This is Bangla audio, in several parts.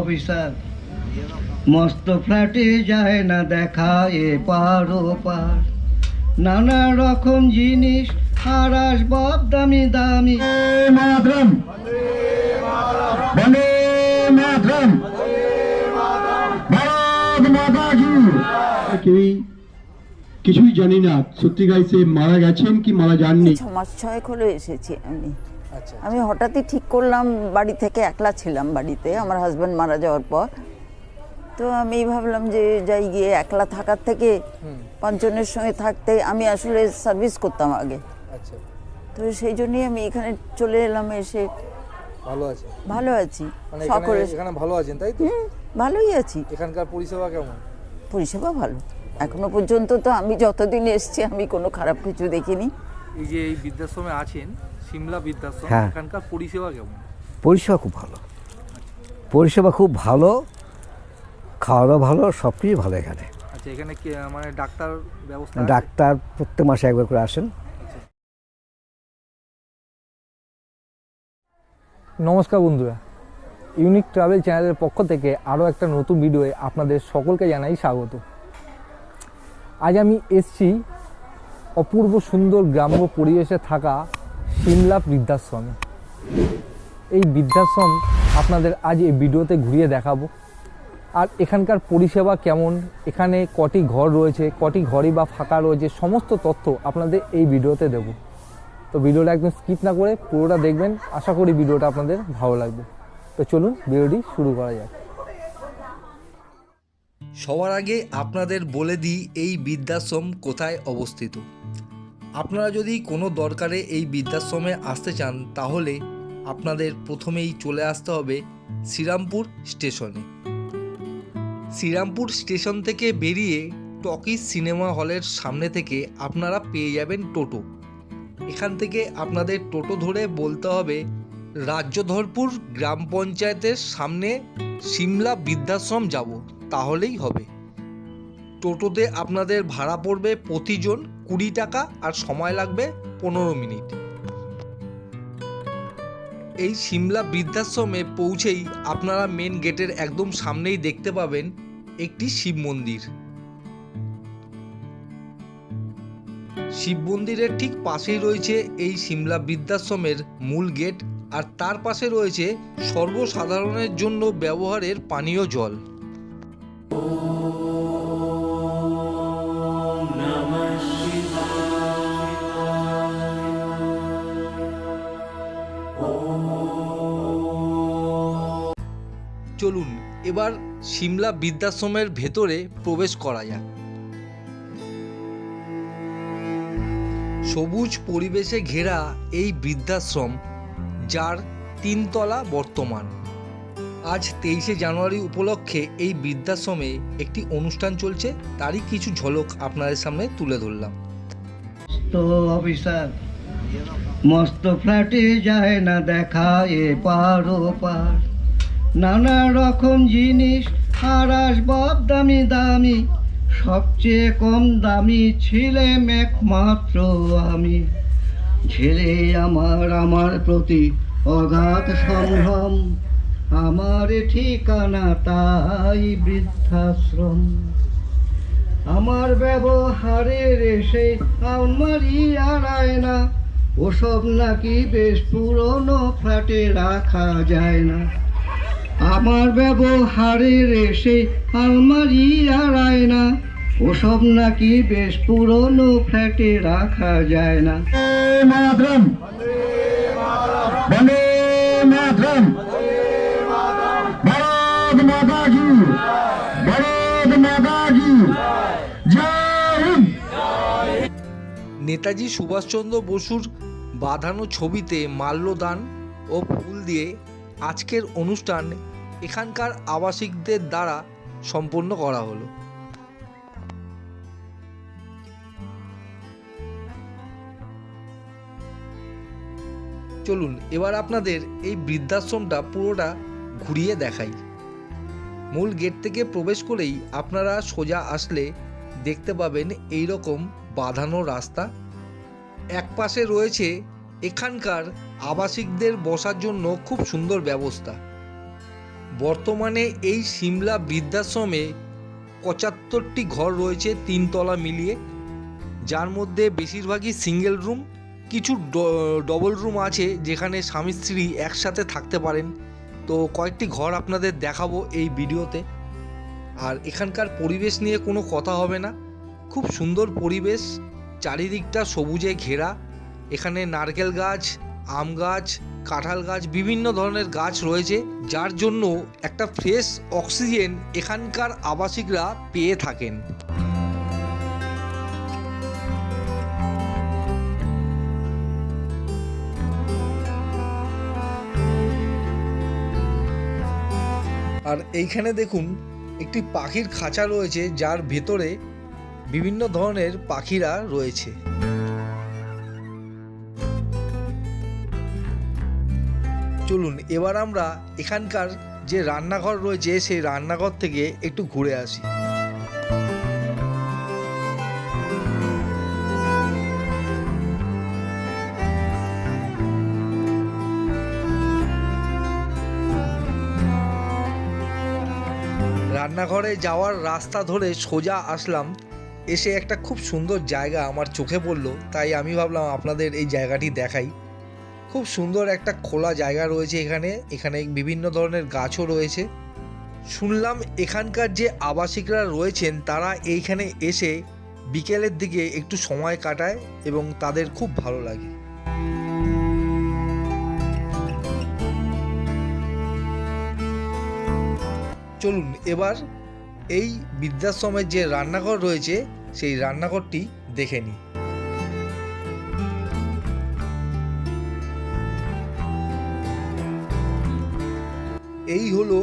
অফিসার মস্ত ফ্ল্যাটে যায় না দেখা এ পার ও পার। নানা রকম জিনিস আর আসবাব দামি দামি। মাতরম বন্দে মাতরম। ভারত মাতা কি? কেউই কিছুই জানি না। সত্যি গাইছে মারা গেছেন কি মারা যাননি? ছ মাস ছয়েক হলো এসেছি আমি। আমি হঠাৎই ঠিক করলাম বাড়ি থেকে একলা ছিলাম বাড়িতে আমার হাজব্যান্ড মারা যাওয়ার পর। তো আমি ভাবলাম যে যাই গিয়ে একলা থাকার থেকে পাঁচজনের সঙ্গে থাকতে আমি আসলে সার্ভিস করতাম আগে। আচ্ছা। তো সেই জন্যই আমি এখানে চলে এলাম এসে। ভালো আছে ভালো আছি মানে সকলে এখানে এখানে ভালো আছেন তাই তো? ভালোই আছি। এখানকার পরিষেবা কেমন? পরিষেবা ভালো। এখনও পর্যন্ত তো আমি যতদিন এসছি আমি কোনো খারাপ কিছু দেখিনি। এই যে এই বৃদ্ধাশ্রমে আছেন সিমলা বৃদ্ধাশ্রম হ্যাঁ। এখানকার পরিষেবা কেমন? পরিষেবা খুব ভালো। পরিষেবা খুব ভালো খাওয়া দাওয়া ভালো সব কিছুই ভালো এখানে। আচ্ছা এখানে কি মানে ডাক্তার ব্যবস্থা আছে? ডাক্তার প্রত্যেক মাসে একবার করে আসেন। নমস্কার বন্ধুরা। ইউনিক ট্রাভেল চ্যানেলের পক্ষ থেকে আরও একটা নতুন ভিডিওয়ে আপনাদের সকলকে জানাই স্বাগত। আজ আমি এসছি অপূর্ব সুন্দর গ্রাম্য পরিবেশে থাকা সিমলা বৃদ্ধাশ্রমে। এই বৃদ্ধাশ্রম আপনাদের আজ এই ভিডিওতে ঘুরিয়ে দেখাবো। আর এখানকার পরিষেবা কেমন? এখানে কটি ঘর রয়েছে, কটি ঘরই বা ফাঁকা রয়েছে, সমস্ত তথ্য আপনাদের এই ভিডিওতে দেবো। তো ভিডিওটা একদম স্কিপ না করে পুরোটা দেখবেন। আশা করি ভিডিওটা আপনাদের ভালো লাগবে। তো চলুন ভিডিওটি শুরু করা যাক। সবার আগে আপনাদের বলে দিই, এই বৃদ্ধাশ্রম কোথায় অবস্থিত? আপনারা যদি কোনো দরকারে এই বৃদ্ধাশ্রমে আসতে চান, তাহলে আপনাদের প্রথমেই চলে আসতে হবে শ্রীরামপুর স্টেশনে। শ্রীরামপুর স্টেশন থেকে বেরিয়ে টকিজ সিনেমা হলের সামনে থেকে আপনারা পেয়ে যাবেন টোটো। এখান থেকে আপনাদের টোটো ধরে বলতে হবে, রাজ্যধরপুর গ্রাম পঞ্চায়েতের সামনে সিমলা বৃদ্ধাশ্রম যাব, তাহলেই হবে। টোটোতে আপনাদের ভাড়া পড়বে প্রতিজন কুড়ি টাকা আর সময় লাগবে পনেরো মিনিট। এই সিমলা বৃদ্ধাশ্রমে পৌঁছেই আপনারা মেন গেটের একদম সামনেই দেখতে পাবেন একটি শিব মন্দির। শিব মন্দিরের ঠিক পাশেই রয়েছে এই সিমলা বৃদ্ধাশ্রমের মূল গেট আর তার পাশে রয়েছে সর্বসাধারণের জন্য ব্যবহারের পানীয় জল। সিমলা বৃদ্ধাশ্রমের ভেতরে প্রবেশ করা যাক। সবুজ পরিবেশে ঘেরা এই বৃদ্ধাশ্রম, যার তিনতলা বর্তমান। আজ তেইশে জানুয়ারি উপলক্ষে এই বৃদ্ধাশ্রমে একটি অনুষ্ঠান চলছে, তারই কিছু ঝলক আপনাদের সামনে তুলে ধরলাম। তো অফিসার, মস্ত ফ্ল্যাটে যায় না দেখা, এ পার ও পার। নানা রকম জিনিস, আর আসবাব দামি দামি। সবচেয়ে কম দামি ছিলেম একমাত্র আমি। ছেলে আমার আমার প্রতি অগাধ সম্ভ্রম। আমার ঠিকানা তাই বৃদ্ধাশ্রম। আমার ব্যবহারের এসে আলমারি আড়ায় না ওসব নাকি বেশ পুরনো ফ্ল্যাটে রাখা যায় না। আমার ব্যবহারের এসে আলমারি আড়ায় না। ওসব নাকি বেশ পুরনো ফ্ল্যাটে রাখা যায় না। মাতরম। বন্দে মাতরম। ভারত মাতা কি ভারত মাতা কি নেতাজি সুভাষচন্দ্র বসুর বাঁধানো ছবিতে মাল্যদান ও ফুল দিয়ে আজকের অনুষ্ঠান এখানকার আবাসিকদের দ্বারা সম্পন্ন করা হলো। চলুন, এবার আপনাদের এই বৃদ্ধাশ্রমটা পুরোটা ঘুরিয়ে দেখাই। মূল গেট থেকে প্রবেশ করেই আপনারা সোজা আসলে দেখতে পাবেন এই রকম বাঁধানো রাস্তা। এক পাশে রয়েছে এখানকার আবাসিকদের বসার জন্য খুব সুন্দর ব্যবস্থা। বর্তমানে এই সিমলা বৃদ্ধাশ্রমে পঁচাত্তরটি ঘর রয়েছে তিনতলা মিলিয়ে। যার মধ্যে বেশিরভাগই সিঙ্গেল রুম, কিছু ডবল রুম আছে যেখানে স্বামী স্ত্রী একসাথে থাকতে পারেন। তো কয়েকটি ঘর আপনাদের দেখাবো এই ভিডিওতে। আর এখানকার পরিবেশ নিয়ে কোনো কথা হবে না। খুব সুন্দর পরিবেশ, চারিদিকটা সবুজে ঘেরা। এখানে নারকেল গাছ আম গাছ, কাঁঠাল গাছ, বিভিন্ন ধরনের গাছ রয়েছে, যার জন্য একটা ফ্রেশ অক্সিজেন এখানকার আবাসিকরা পেয়ে থাকেন। আর এইখানে দেখুন, একটি পাখির খাঁচা রয়েছে, যার ভেতরে বিভিন্ন ধরনের পাখিরা রয়েছে। চলুন, এবার আমরা এখানকার যে রান্নাঘর রয়েছে, সেই রান্নাঘর থেকে একটু ঘুরে আসি। রান্নাঘরে যাওয়ার রাস্তা ধরে সোজা আসলাম। এসে একটা খুব সুন্দর জায়গা আমার চোখে পড়ল, তাই আমি ভাবলাম আপনাদের এই জায়গাটি দেখাই। খুব সুন্দর একটা খোলা জায়গা রয়েছে এখানে। এখানে বিভিন্ন ধরনের গাছও রয়েছে। শুনলাম এখানকার যে আবাসিকরা রয়েছেন, তারা এইখানে এসে বিকেলের দিকে একটু সময় কাটায় এবং তাদের খুব ভালো লাগে। চলুন, এবার এই বৃদ্ধাশ্রমের যে রান্নাঘর রয়েছে, সেই রান্নাঘরটি দেখে নিই। এই হলো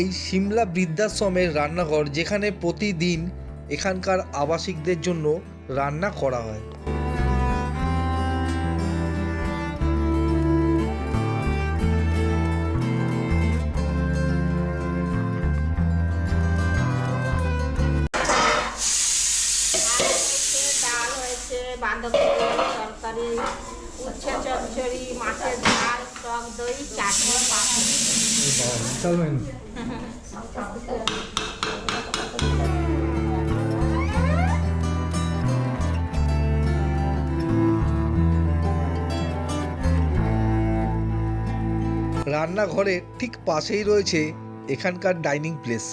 এই সিমলা বৃদ্ধাশ্রমের রান্নাঘর যেখানে প্রতিদিন এখানকার আবাসিকদের জন্য রান্না করা হয়। তরকারি, উচ্ছে চচ্চড়ি, মাছের টক দই রান্নাঘরের ঠিক পাশেই রয়েছে এখানকার ডাইনিং প্লেস।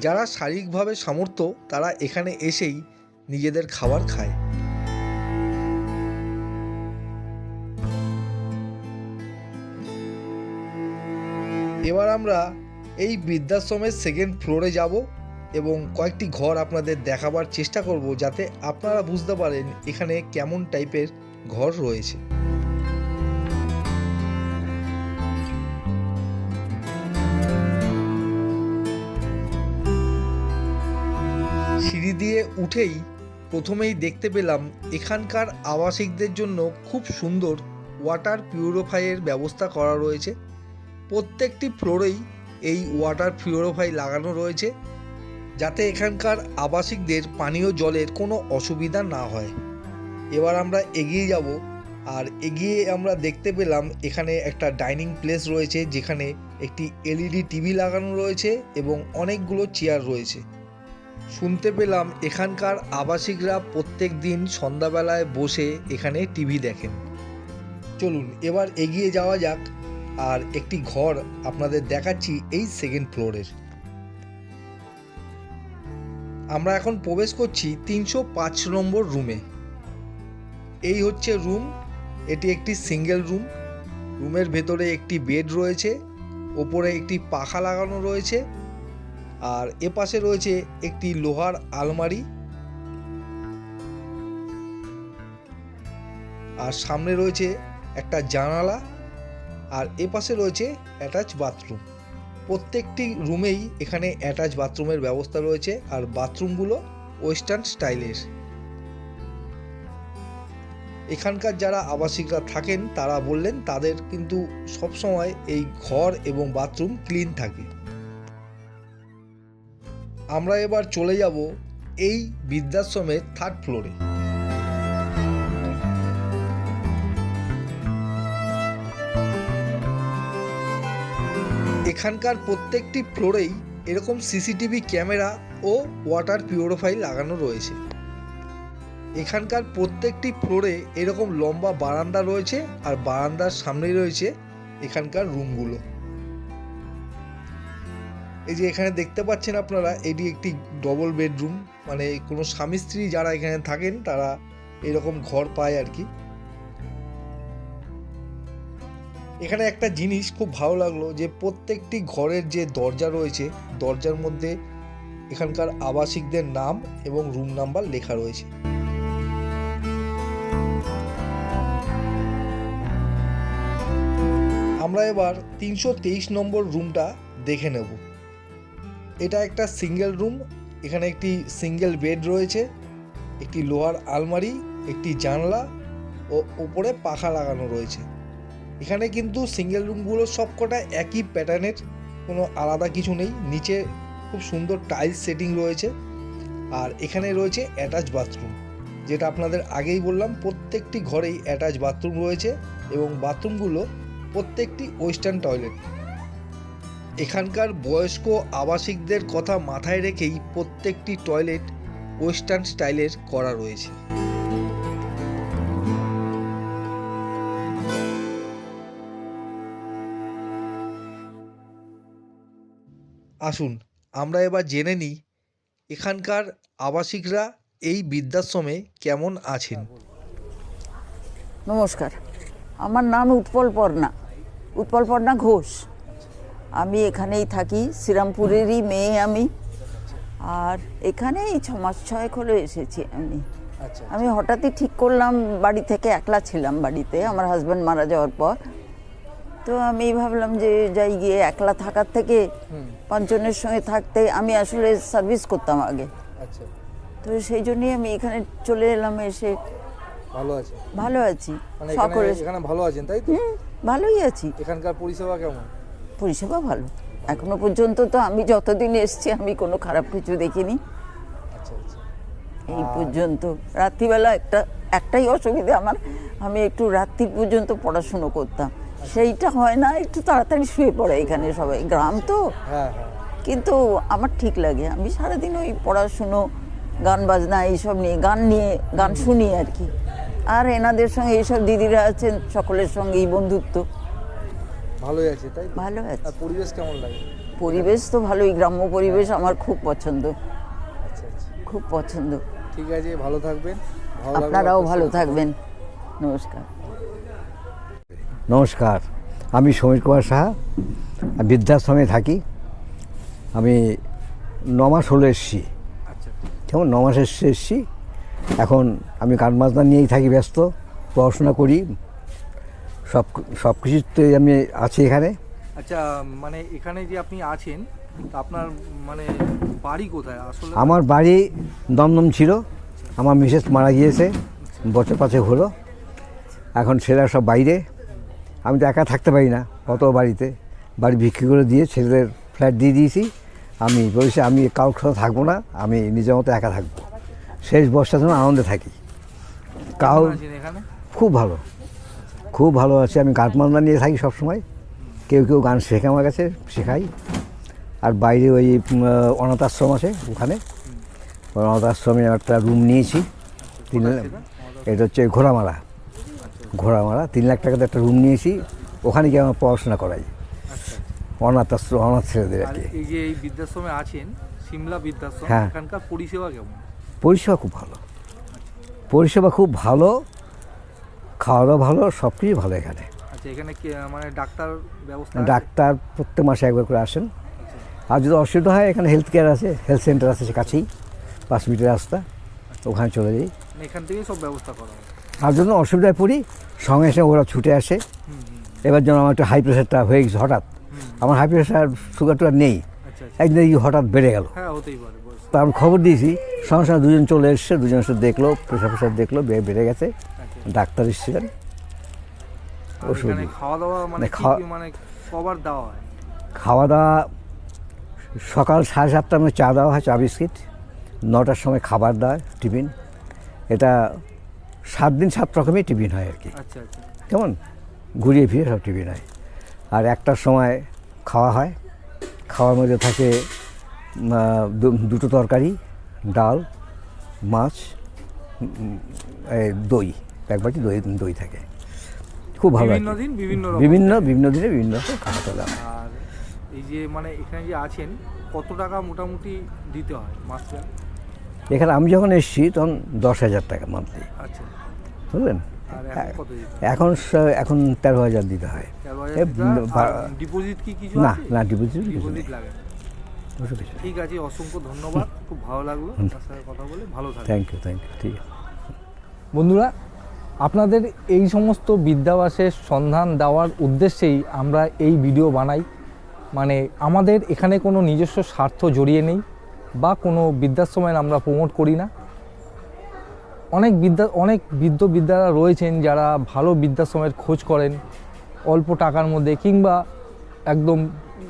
যারা শারীরিকভাবে সামর্থ্য, তারা এখানে এসেই নিজেদের খাবার খায়। এবার আমরা এই বৃদ্ধাশ্রমের সেকেন্ড ফ্লোরে যাব এবং কয়েকটি ঘর আপনাদের দেখাবার চেষ্টা করব যাতে আপনারা বুঝতে পারেন এখানে কেমন টাইপের ঘর রয়েছে। সিঁড়ি দিয়ে উঠেই প্রথমেই দেখতে পেলাম এখানকার আবাসিকদের জন্য খুব সুন্দর ওয়াটার পিউরিফাইয়ের ব্যবস্থা করা রয়েছে। প্রত্যেকটি ফ্লোরেই এই ওয়াটার পিউরিফাই লাগানো রয়েছে, যাতে এখানকার আবাসিকদের পানীয় জলের কোনো অসুবিধা না হয়। এবার আমরা এগিয়ে যাব, আর এগিয়ে আমরা দেখতে পেলাম এখানে একটা ডাইনিং প্লেস রয়েছে, যেখানে একটি এলইডি টিভি লাগানো রয়েছে এবং অনেকগুলো চেয়ার রয়েছে। শুনতে পেলাম এখানকার আবাসিকরা প্রত্যেক দিন সন্ধ্যাবেলায় বসে এখানে টিভি দেখেন। চলুন, এবার এগিয়ে যাওয়া যাক আর একটি ঘর আপনাদের দেখাচ্ছি এই সেকেন্ড ফ্লোরের আমরা এখন প্রবেশ করছি তিনশো পাঁচ নম্বর রুমে এই হচ্ছে রুম এটি একটি সিঙ্গেল রুম রুমের ভেতরে একটি বেড রয়েছে, ওপরে একটি পাখা লাগানো রয়েছে, আর এপাশে রয়েছে একটি লোহার আলমারি। আর সামনে রয়েছে একটা জানালা। আর এপাশে রয়েছে অ্যাটাচ বাথরুম প্রত্যেকটি রুমেই এখানে অ্যাটাচ বাথরুমের ব্যবস্থা রয়েছে আর বাথরুমগুলো ওয়েস্টার্ন স্টাইলের এখানকার যারা আবাসিকরা থাকেন, তারা বললেন তাদের কিন্তু সবসময় এই ঘর এবং বাথরুম ক্লিন থাকে। আমরা এবার চলে যাব এই বৃদ্ধাশ্রমের থার্ড ফ্লোরে এখানকার প্রত্যেকটি ফ্লোরেই এরকম সিসিটিভি ক্যামেরা ও ওয়াটার পিউরিফাই লাগানো রয়েছে। এখানকার প্রত্যেকটি ফ্লোরে এরকম লম্বা বারান্দা রয়েছে আর বারান্দার সামনেই রয়েছে এখানকার রুমগুলো। এই যে এখানে দেখতে পাচ্ছেন আপনারা, এটি একটি ডবল বেডরুম মানে কোনো স্বামী স্ত্রী যারা এখানে থাকেন তারা এরকম ঘর পায় আর কি। এখানে একটা জিনিস খুব ভালো লাগল যে প্রত্যেকটি ঘরের যে দরজা রয়েছে, দরজার মধ্যে এখানকার আবাসিকদের নাম এবং রুম নাম্বার লেখা রয়েছে। আমরা এবার তিনশো তেইশ নম্বর রুমটা দেখে নেব। এটা একটা সিঙ্গেল রুম এখানে একটি সিঙ্গেল বেড রয়েছে, একটি লোহার আলমারি, একটি জানলা ও ওপরে পাখা লাগানো রয়েছে। এখানে কিন্তু সিঙ্গেল রুমগুলো সবকটা একই প্যাটার্নের কোনো আলাদা কিছু নেই। নিচে খুব সুন্দর টাইলস সেটিং রয়েছে। আর এখানে রয়েছে অ্যাটাচ বাথরুম যেটা আপনাদের আগেই বললাম, প্রত্যেকটি ঘরেই অ্যাটাচ বাথরুম রয়েছে এবং বাথরুমগুলো প্রত্যেকটি ওয়েস্টার্ন টয়লেট এখানকার বয়স্ক আবাসিকদের কথা মাথায় রেখেই প্রত্যেকটি টয়লেট ওয়েস্টার্ন স্টাইলের করা রয়েছে। আসুন আমরা এবার জেনে নিই এখানকার আবাসিকরা এই বৃদ্ধাশ্রমে কেমন আছেন। নমস্কার আমার নাম উৎপল পর্ণা। উৎপল পর্ণা ঘোষ। আমি এখানেই থাকি শ্রীরামপুরেরই মেয়ে আমি। আর এখানে এই ছ মাস ছয়েক হলো এসেছি আমি। আচ্ছা আমি হঠাৎই ঠিক করলাম বাড়ি থেকে একলা ছিলাম বাড়িতে। আমার হাজব্যান্ড মারা যাওয়ার পর। তো আমি ভাবলাম যে যাই গিয়ে একলা থাকার থেকে পাঁচজনের সঙ্গে থাকতে আমি আসলে সার্ভিস করতাম আগে। আচ্ছা। তো সেই জন্যই আমি এখানে চলে এলাম এসে। ভালো আছে ভালো আছি। মানে সকলে এখানে ভালো আছেন তাই তো? ভালোই আছি। এখানকার পরিষেবা কেমন? পরিষেবা ভালো। এখনও পর্যন্ত তো আমি যতদিন এসছি আমি কোনো খারাপ কিছু দেখিনি। আচ্ছা আচ্ছা। এই পর্যন্ত রাত্রিবেলা একটা একটাই অসুবিধা আমার। আমি একটু রাত্রি পর্যন্ত পড়াশুনো করতাম। সেইটা হয় না একটু তাড়াতাড়ি শুয়ে পড়ে এখানে সবাই। গ্রাম তো। হ্যাঁ হ্যাঁ। কিন্তু আমার ঠিক লাগে। আমি সারাদিন ওই পড়াশুনো গান বাজনা এইসব নিয়ে গান নিয়ে গান শুনি আর কি। আর এনাদের সঙ্গে এইসব দিদিরা আছেন সকলের সঙ্গে এই বন্ধুত্ব। ভালোই আছে তাই ভালো আছে। পরিবেশ কেমন লাগে? পরিবেশ তো ভালোই গ্রাম্য পরিবেশ আমার খুব পছন্দ। আচ্ছা আচ্ছা। খুব পছন্দ। ঠিক আছে ভালো থাকবেন। আপনারাও ভালো থাকবেন। নমস্কার। নমস্কার। আমি সমীর কুমার সাহা বৃদ্ধাশ্রমে থাকি। আমি ন মাস হলো এসছি। আচ্ছা। কেমন? ন মাস এসছি। এসছি এখন আমি গান বাজনা নিয়েই থাকি ব্যস্ত। পড়াশোনা করি। সব সব কিছুতে আমি আছি এখানে। আচ্ছা মানে এখানে যে আপনি আছেন আপনার মানে বাড়ি কোথায়? আসলে আমার বাড়ি দমদম ছিল। আমার মিসেস মারা গিয়েছে। বছর পাঁচেক হলো। এখন ছেলেরা সব বাইরে। আমি তো একা থাকতে পারি না অত বাড়িতে। বাড়ি বিক্রি করে দিয়ে ছেলেদের ফ্ল্যাট দিয়ে দিয়েছি। আমি বলছি আমি কারোর সাথে থাকব না আমি নিজের মতো একা থাকব। শেষ বর্ষার জন্য আনন্দে থাকি। কাউ খুব ভালো। খুব ভালো আছে। আমি গান বাজনা নিয়ে থাকি সবসময়। কেউ কেউ গান শেখে আমার কাছে শেখাই। আর বাইরে ওই অনাথ আশ্রম আছে ওখানে। অনাথ আশ্রমে একটা রুম নিয়েছি। তিন এটা হচ্ছে ঘোড়ামারা ঘোড়ামারা তিন লাখ টাকাতে একটা রুম নিয়েছি ওখানে গিয়ে আমার পড়াশোনা করাই। অনাথ আশ্রম অনাথ ছেলেদের আর কি। এই যে এই বৃদ্ধাশ্রমে আছেন সিমলা বৃদ্ধাশ্রম হ্যাঁ। এখানকার পরিষেবা কেমন? পরিষেবা খুব ভালো। পরিষেবা খুব ভালো খাওয়া দাওয়া ভালো সব কিছুই ভালো এখানে। আচ্ছা এখানে কি মানে ডাক্তার ব্যবস্থা ডাক্তার প্রত্যেক মাসে একবার করে আসেন। আর যদি অসুবিধা হয় এখানে হেলথ কেয়ার আছে হেলথ সেন্টার আছে সে কাছেই পাঁচ মিনিটের রাস্তা ওখানে চলে যাই। মানে এখান থেকেই সব ব্যবস্থা করা হয়? আর জন্য অসুবিধায় পড়ি। সঙ্গে সঙ্গে ওরা ছুটে আসে। এবার যেন আমার একটু হাই প্রেশারটা হয়ে গেছে হঠাৎ। আমার হাই প্রেশার সুগার টুগার নেই। আচ্ছা আচ্ছা। একদিন হঠাৎ বেড়ে গেল। হ্যাঁ তা আমি খবর দিয়েছি। সঙ্গে সঙ্গে দুজন চলে এসছে দুজন এসে দেখল প্রেশার প্রেশার দেখল বেড়ে গেছে। আচ্ছা। ডাক্তার এসেছিলেন। ওষুধ এখানে খাওয়া দাওয়া মানে মানে হয়? খাওয়া দাওয়া সকাল সাড়ে সাতটার মধ্যে চা দেওয়া হয় চা বিস্কিট। নটার সময় খাবার দেওয়া টিফিন। এটা সাত দিন সাত রকমই টিফিন হয় আর কি। আচ্ছা আচ্ছা। কেমন? ঘুরিয়ে ফিরে সব টিফিন হয়। আর একটার সময় খাওয়া হয়। খাওয়ার মধ্যে থাকে দুটো তরকারি ডাল মাছ দই। এক বাটি দই দই থাকে। খুব ভালো বিভিন্ন বিভিন্ন দিনে বিভিন্ন রকম খাওয়া দাওয়া আর এই যে মানে এখানে যে আছেন কত টাকা মোটামুটি দিতে হয় মাসে এখানে আমি যখন এসেছি তখন দশ হাজার টাকা মান্থলি আচ্ছা। বুঝলেন এখন হয়? এখন তেরো হাজার দিতে হয়। ডিপোজিট কি কিছু না না ডিপোজিট কিছু লাগে। ঠিক আছে অসংখ্য ধন্যবাদ। খুব ভালো লাগল কথা বলে। ভালো থ্যাংক ইউ থ্যাংক ইউ ঠিক আছে। বন্ধুরা আপনাদের এই সমস্ত বিদ্যাবাসের সন্ধান দেওয়ার উদ্দেশ্যেই আমরা এই ভিডিও বানাই। মানে আমাদের এখানে কোনো নিজস্ব স্বার্থ জড়িয়ে নেই বা কোনো বৃদ্ধাশ্রমের আমরা প্রমোট করি না। অনেক বিদ্যা, অনেক বৃদ্ধ বিদ্যারা রয়েছেন যারা ভালো বৃদ্ধাশ্রমের খোঁজ করেন, অল্প টাকার মধ্যে কিংবা একদম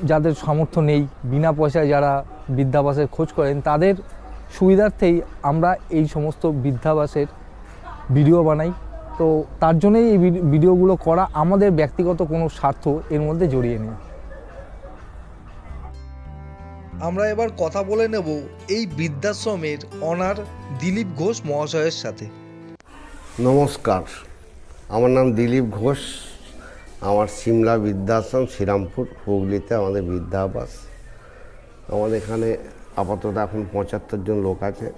যাদের সামর্থ্য নেই, বিনা পয়সায় যারা বৃদ্ধাবাসের খোঁজ করেন, তাদের সুবিধার্থেই আমরা এই সমস্ত বৃদ্ধাবাসের ভিডিও বানাই। তো তার জন্যই এই ভিডিওগুলো করা আমাদের ব্যক্তিগত কোনো স্বার্থ এর মধ্যে জড়িয়ে নেই। আমরা এবার কথা বলে নেব এই বৃদ্ধাশ্রমের অনার দিলীপ ঘোষ মহাশয়ের সাথে। নমস্কার। আমার নাম দিলীপ ঘোষ। আমার সিমলা বৃদ্ধাশ্রম শ্রীরামপুর, হুগলিতে আমাদের বৃদ্ধাবাস। আমাদের এখানে আপাতত এখন পঁচাত্তর জন লোক আছে।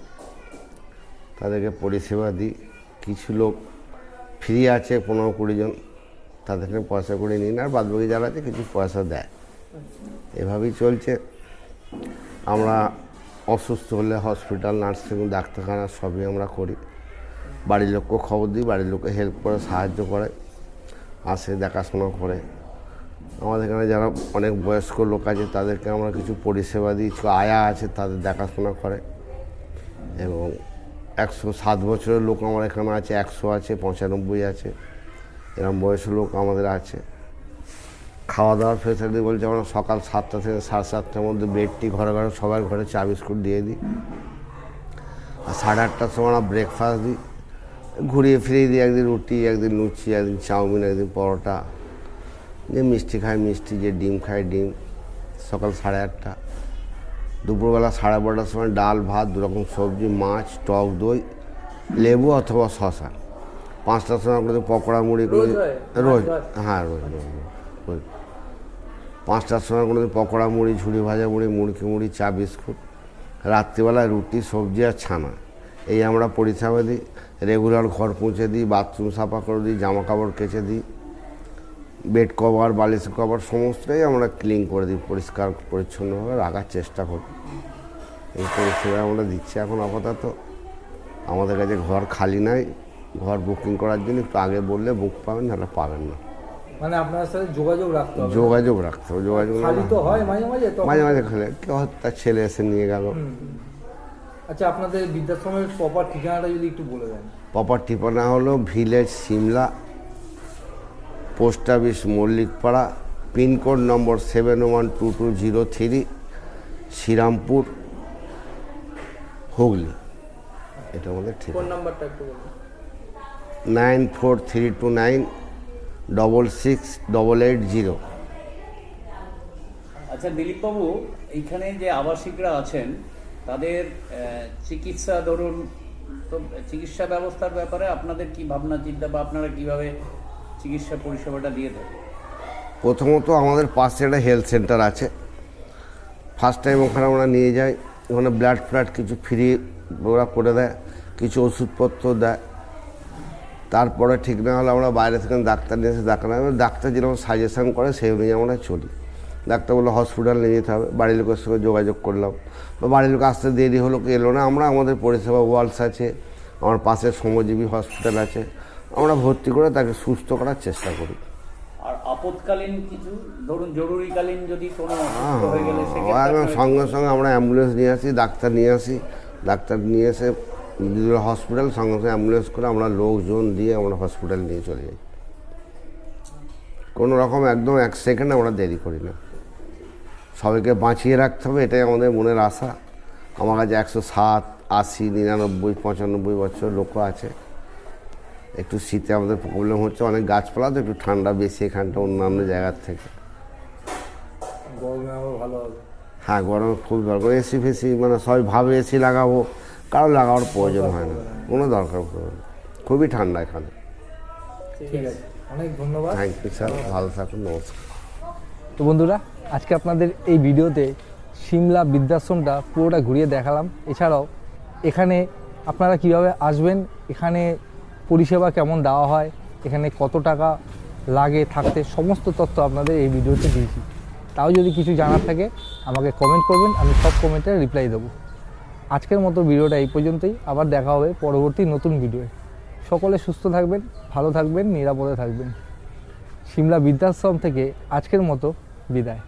তাদেরকে পরিষেবা দিই। কিছু লোক ফ্রি আছে, পনেরো কুড়ি জন। তাদেরকে পয়সা করে নিই না আর বাদবাকি যারা আছে, কিছু পয়সা দেয়। এভাবেই চলছে। আমরা অসুস্থ হলে হসপিটাল, নার্সিং, ডাক্তারখানা সবই আমরা করি। বাড়ির লোককে খবর দিই, বাড়ির লোককে হেল্প করে, সাহায্য করে, আসে, দেখাশোনা করে। আমাদের এখানে যারা অনেক বয়স্ক লোক আছে, তাদেরকে আমরা কিছু পরিষেবা দিই, কিছু আয়া আছে, তাদের দেখাশোনা করে। এবং একশো সাত বছরের লোক আমার এখানে আছে, একশো আছে, পঁচানব্বই আছে। এরকম বয়সী লোক আমাদের আছে। খাওয়া দাওয়ার ফেসিলিটি বলছে আমরা সকাল সাতটা থেকে সাড়ে সাতটার মধ্যে বেডটি ঘরে ঘরে সবার ঘরে চা বিস্কুট দিয়ে দিই। আর সাড়ে আটটার সময় আমরা ব্রেকফাস্ট দিই। ঘুরিয়ে ফিরিয়ে দিই একদিন রুটি একদিন লুচি একদিন চাউমিন একদিন পরোটা। যে মিষ্টি খায় মিষ্টি যে ডিম খায় ডিম। সকাল সাড়ে আটটা। দুপুরবেলা সাড়ে বারোটার সময় ডাল ভাত দু রকম সবজি মাছ টক দই লেবু অথবা শশা পাঁচটার সময় করে পকোড়া মুড়ি করে রোজ হ্যাঁ রোজ রোজ। রোজ পাঁচটার সময় কোনো দিন পকোড়া মুড়ি, ঝুড়ি ভাজা মুড়ি, মুড়কি মুড়ি, চা, বিস্কুট, রাত্রিবেলায় রুটি, সবজি আর ছানা। এই আমরা পরিষেবা দিই রেগুলার ঘর পৌঁছে দিই বাথরুম সাফা করে দিই জামা কাপড় কেচে দিই বেড কভার বালিশ কভার সমস্তটাই আমরা ক্লিন করে দিই, পরিষ্কার, পরিচ্ছন্নভাবে রাখার চেষ্টা করি। এই পরিষেবা আমরা দিচ্ছি এখন আপাতত। আমাদের কাছে ঘর খালি নাই, ঘর বুকিং করার জন্য একটু আগে বললে বুক পাবেন, নাহলে পাবেন না। মানে আপনার সাথে যোগাযোগ রাখতে হবে। যোগাযোগ রাখতে হবে যোগাযোগ খালি তো হয় মাঝে মাঝে মাঝে মাঝে খেলে কেউ তার ছেলে এসে নিয়ে গেল। আচ্ছা আপনাদের বৃদ্ধাশ্রমের প্রপার ঠিকানাটা যদি একটু বলে দেন। প্রপার ঠিকানা হলো village Simla post office Mallikpara pin code number seven one two two zero three Srirampur Hooghly. এটা আমাদের নাম্বারটা একটু nine four three two nine double six double eight zero আচ্ছা দিলীপবাবু এইখানে যে আবাসিকরা আছেন তাদের চিকিৎসা ধরুন তো চিকিৎসা ব্যবস্থার ব্যাপারে আপনাদের কি ভাবনা চিন্তা বা আপনারা কীভাবে চিকিৎসা পরিষেবাটা দিয়ে দেন? প্রথমত আমাদের পাশে একটা হেলথ সেন্টার আছে। ফার্স্ট টাইম ওখানে ওরা নিয়ে যাই। ওখানে ব্লাড ফ্লাড কিছু ফ্রি ওরা করে দেয় কিছু ওষুধপত্র দেয়। তারপরে ঠিক না হলে আমরা বাইরে থেকে ডাক্তার নিয়ে এসে ডাক্তার ডাক্তার যেরকম সাজেশন করে সেই অনুযায়ী আমরা চলি। ডাক্তার বলল হসপিটাল নিয়ে যেতে হবে। বাড়ির লোকের সঙ্গে যোগাযোগ করলাম। বা বাড়ির লোক আসতে দেরি হলো কি এলো না? আমরা আমাদের পরিষেবা ওয়ালস আছে আমার পাশে শ্রমজীবী হসপিটাল আছে। আমরা ভর্তি করে তাকে সুস্থ করার চেষ্টা করি। আর আপদকালীন কিছু ধরুন জরুরিকালীন যদি কোনো হয়ে হ্যাঁ, সঙ্গে সঙ্গে আমরা অ্যাম্বুলেন্স নিয়ে আসি ডাক্তার নিয়ে আসি। ডাক্তার নিয়ে এসে হসপিটাল সঙ্গে সঙ্গে অ্যাম্বুলেন্স করে আমরা লোকজন দিয়ে আমরা হসপিটাল নিয়ে চলে যাই। কোনো রকম একদম এক সেকেন্ড আমরা দেরি করি না। সবাইকে বাঁচিয়ে রাখতে হবে এটাই আমাদের মনের আশা। আমার কাছে একশো সাত আশি নিরানব্বই পঁচানব্বই বছর লোক আছে। একটু শীতে আমাদের প্রবলেম হচ্ছে অনেক গাছপালা তো একটু ঠান্ডা বেশি এখানটা অন্যান্য জায়গার থেকে। ভালো হ্যাঁ গরমে খুব দরকার এসি ফেসি মানে সবাই ভাবে এসি লাগাবো। কারও লাগানোর প্রয়োজন হয় না। কোনো দরকার না। খুবই ঠান্ডা এখানে। ঠিক আছে। অনেক ধন্যবাদ। থ্যাংক ইউ স্যার ভালো থাকুন নমস্কার। তো বন্ধুরা আজকে আপনাদের এই ভিডিওতে সিমলা বৃদ্ধাশ্রমটা পুরোটা ঘুরিয়ে দেখালাম। এছাড়াও এখানে আপনারা কীভাবে আসবেন এখানে পরিষেবা কেমন দেওয়া হয় এখানে কত টাকা লাগে থাকতে সমস্ত তথ্য আপনাদের এই ভিডিওতে দিয়েছি। তাও যদি কিছু জানার থাকে আমাকে কমেন্ট করবেন আমি সব কমেন্টে রিপ্লাই দেবো। আজকের মতো ভিডিওটা এই পর্যন্তই। আবার দেখা হবে পরবর্তী নতুন ভিডিওয়ে। সকলে সুস্থ থাকবেন, ভালো থাকবেন, নিরাপদে থাকবেন। সিমলা বৃদ্ধাশ্রম থেকে আজকের মতো বিদায়।